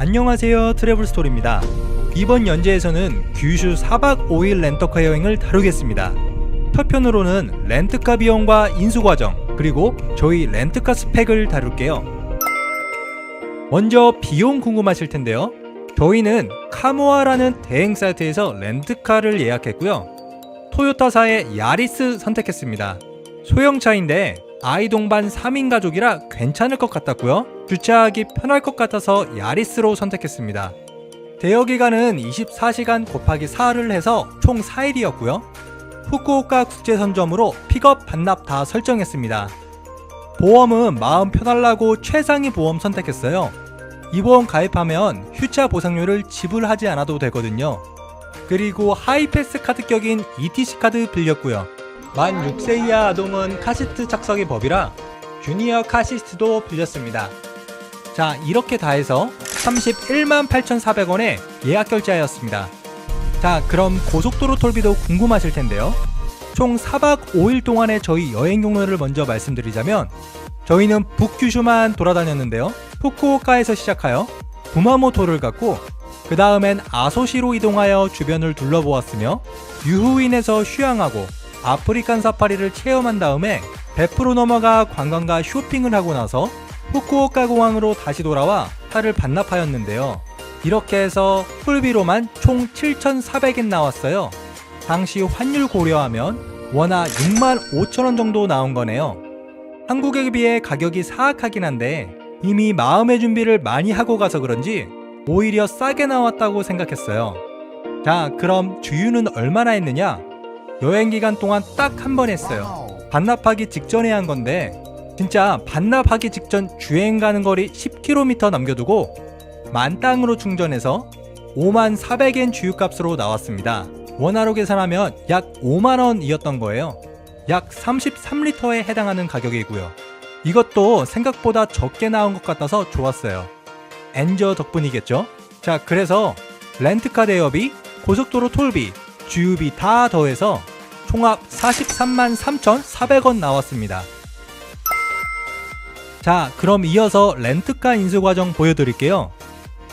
안녕하세요 트래블 스토리입니다. 이번 연재에서는 규슈 4박 5일 렌터카 여행을 다루겠습니다. 첫 편으로는 렌트카 비용과 인수 과정 그리고 저희 렌트카 스펙을 다룰게요. 먼저 비용 궁금하실 텐데요. 저희는 카모아라는 대행 사이트에서 렌트카를 예약했고요. 토요타사의 야리스 선택했습니다. 소형차인데 아이 동반 3인 가족이라 괜찮을 것 같았고요. 주차하기 편할 것 같아서 야리스로 선택했습니다. 대여 기간은 24시간 곱하기 4를 해서 총 4일이었고요. 후쿠오카 국제선점으로 픽업 반납 다 설정했습니다. 보험은 마음 편하려고 최상위 보험 선택했어요. 이 보험 가입하면 휴차 보상료를 지불하지 않아도 되거든요. 그리고 하이패스 카드 격인 ETC 카드 빌렸고요. 만 6세 이하 아동은 카시트 착석이 법이라 주니어 카시트도 빌렸습니다. 자, 이렇게 다 해서 31만 8,400원에 예약 결제하였습니다. 자, 그럼 고속도로 톨비도 궁금하실 텐데요. 총 4박 5일 동안의 저희 여행 경로를 먼저 말씀드리자면 저희는 북규슈만 돌아다녔는데요. 후쿠오카에서 시작하여 구마모토를 갔고 그 다음엔 아소시로 이동하여 주변을 둘러보았으며 유후인에서 휴양하고 아프리칸 사파리를 체험한 다음에 베프로 넘어가 관광과 쇼핑을 하고 나서 후쿠오카 공항으로 다시 돌아와 차를 반납하였는데요. 이렇게 해서 톨비로만 총 7,400엔 나왔어요. 당시 환율 고려하면 원화 6만 5천원 정도 나온 거네요. 한국에 비해 가격이 사악하긴 한데 이미 마음의 준비를 많이 하고 가서 그런지 오히려 싸게 나왔다고 생각했어요. 자, 그럼 주유는 얼마나 했느냐? 여행 기간 동안 딱 한 번 했어요. 반납하기 직전에 한 건데 진짜 반납하기 직전 주행 가는 거리 10km 남겨두고 만 땅으로 충전해서 5만 400엔 주유값으로 나왔습니다. 원화로 계산하면 약 5만 원이었던 거예요. 약 33리터에 해당하는 가격이고요. 이것도 생각보다 적게 나온 것 같아서 좋았어요. 엔저 덕분이겠죠? 자, 그래서 렌트카 대여비, 고속도로 톨비, 주유비 다 더해서 총합 43만 3,400원 나왔습니다. 자, 그럼 이어서 렌트카 인수 과정 보여드릴게요.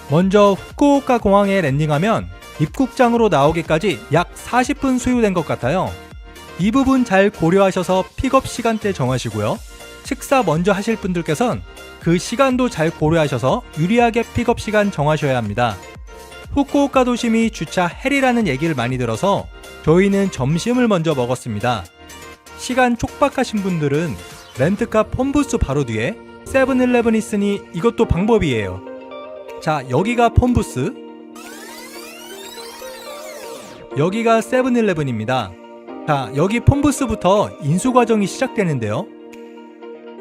먼저 후쿠오카 공항에 랜딩하면 입국장으로 나오기까지 약 40분 소요된 것 같아요. 이 부분 잘 고려하셔서 픽업 시간대 정하시고요. 식사 먼저 하실 분들께선 그 시간도 잘 고려하셔서 유리하게 픽업 시간 정하셔야 합니다. 후쿠오카 도심이 주차 헬이라는 얘기를 많이 들어서 저희는 점심을 먼저 먹었습니다. 시간 촉박하신 분들은 렌트카 폰부스 바로 뒤에 세븐일레븐 있으니 이것도 방법이에요. 자, 여기가 폰부스. 여기가 세븐일레븐입니다. 자, 여기 폰부스부터 인수 과정이 시작되는데요.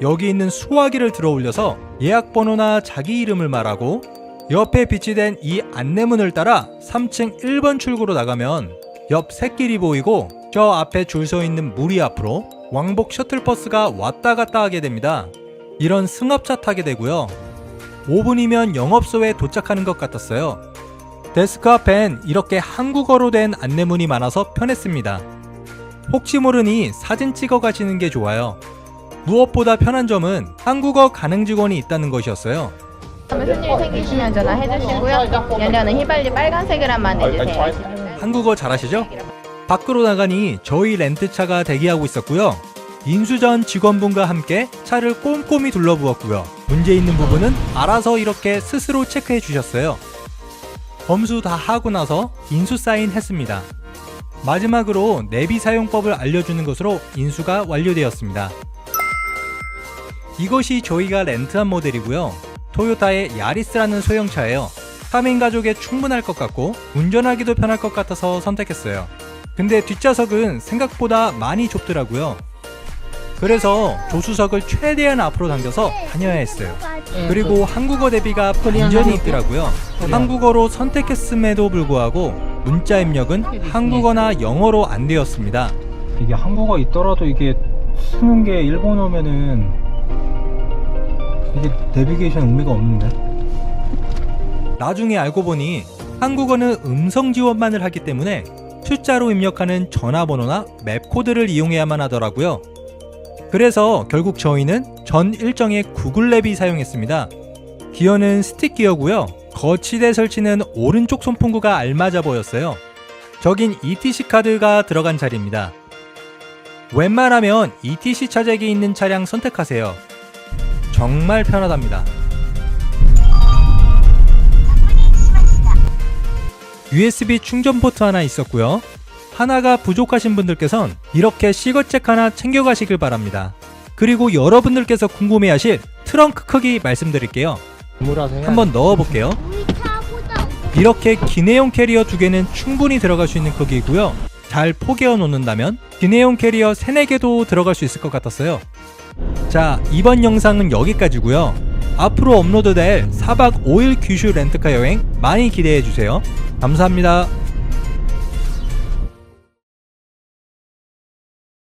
여기 있는 수화기를 들어 올려서 예약 번호나 자기 이름을 말하고 옆에 비치된 이 안내문을 따라 3층 1번 출구로 나가면 옆 새길이 보이고 저 앞에 줄 서 있는 무리 앞으로 왕복 셔틀버스가 왔다 갔다 하게 됩니다. 이런 승합차 타게 되고요. 5분이면 영업소에 도착하는 것 같았어요. 데스크 앞엔 이렇게 한국어로 된 안내문이 많아서 편했습니다. 혹시 모르니 사진 찍어 가시는 게 좋아요. 무엇보다 편한 점은 한국어 가능 직원이 있다는 것이었어요. 무슨 일 생기시면 전화 해 주시고요. 연료는 휘발유 빨간색이란만 해주세요. 한국어 잘하시죠? 밖으로 나가니 저희 렌트차가 대기하고 있었고요. 인수전 직원분과 함께 차를 꼼꼼히 둘러보았고요. 문제 있는 부분은 알아서 이렇게 스스로 체크해 주셨어요. 검수 다 하고 나서 인수 사인 했습니다. 마지막으로 내비 사용법을 알려주는 것으로 인수가 완료되었습니다. 이것이 저희가 렌트한 모델이고요. 토요타의 야리스라는 소형차예요. 3인 가족에 충분할 것 같고 운전하기도 편할 것 같아서 선택했어요. 근데 뒷좌석은 생각보다 많이 좁더라고요. 그래서 조수석을 최대한 앞으로 당겨서 다녀야 했어요. 그리고 한국어 대비가 반전이 있더라고요. 한국어로 선택했음에도 불구하고 문자 입력은 한국어나 영어로 안 되었습니다. 이게 한국어 있더라도 이게 쓰는 게 일본어면은 이게 내비게이션 의미가 없는데 나중에 알고 보니 한국어는 음성 지원만을 하기 때문에 숫자로 입력하는 전화번호나 맵 코드를 이용해야만 하더라고요. 그래서 결국 저희는 전 일정에 구글 랩이 사용했습니다. 기어는 스틱 기어고요. 거치대 설치는 오른쪽 손풍구가 알맞아 보였어요. 저긴 ETC 카드가 들어간 자리입니다. 웬만하면 ETC 차잭이 있는 차량 선택하세요. 정말 편하답니다. USB 충전 포트 하나 있었고요. 하나가 부족하신 분들께선 이렇게 시거잭 하나 챙겨가시길 바랍니다. 그리고 여러분들께서 궁금해하실 트렁크 크기 말씀드릴게요. 한번 넣어볼게요. 이렇게 기내용 캐리어 두 개는 충분히 들어갈 수 있는 크기이고요. 잘 포개어 놓는다면 기내용 캐리어 3, 4개도 들어갈 수 있을 것 같았어요. 자, 이번 영상은 여기까지고요. 앞으로 업로드될 4박 5일 규슈 렌트카 여행 많이 기대해 주세요. 감사합니다.